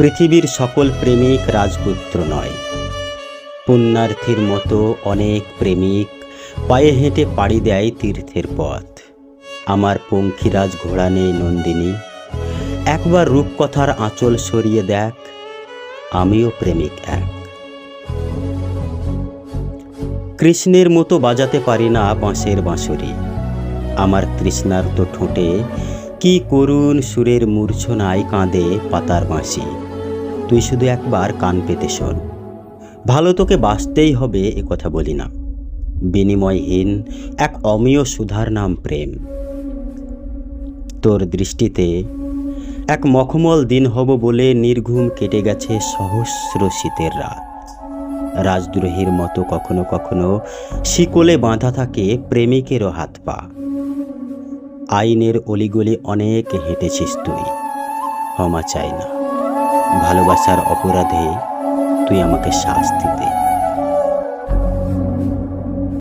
পৃথিবীর সকল প্রেমিক রাজপুত্র নয়। পুণ্যার্থীর মতো অনেক প্রেমিক পায়ে হেঁটে পাড়ি দেয় তীর্থের পথ। আমার পঙ্খিরাজ ঘোড়া নেই নন্দিনী। একবার রূপকথার আঁচল সরিয়ে দেখ, আমিও প্রেমিক এক। কৃষ্ণের মতো বাজাতে পারি না বাঁশের বাঁশরি। আমার তৃষ্ণার তো ঠোঁটে কি করুণ সুরের মূর্ছনায় কাঁদে পাতার বাঁশি। তুই শুধু একবার কান পেতে শোন। ভালো তোকে বাঁচতেই হবে, এ কথা বলি না। বিনিময়হীন এক অমীয় সুধার নাম প্রেম। তোর দৃষ্টিতে এক মখমল দিন হব বলে নির্ঘুম কেটে গেছে সহস্র শীতের রাত। রাজদ্রোহীর মতো কখনো কখনো শিকলে বাঁধা থাকে প্রেমিকেরও হাত পা। আইনের অলিগলি অনেক হেঁটেছিস তুই, ক্ষমা চাই না। ভালোবাসার অপরাধে তুই আমাকে শাস্তি দে।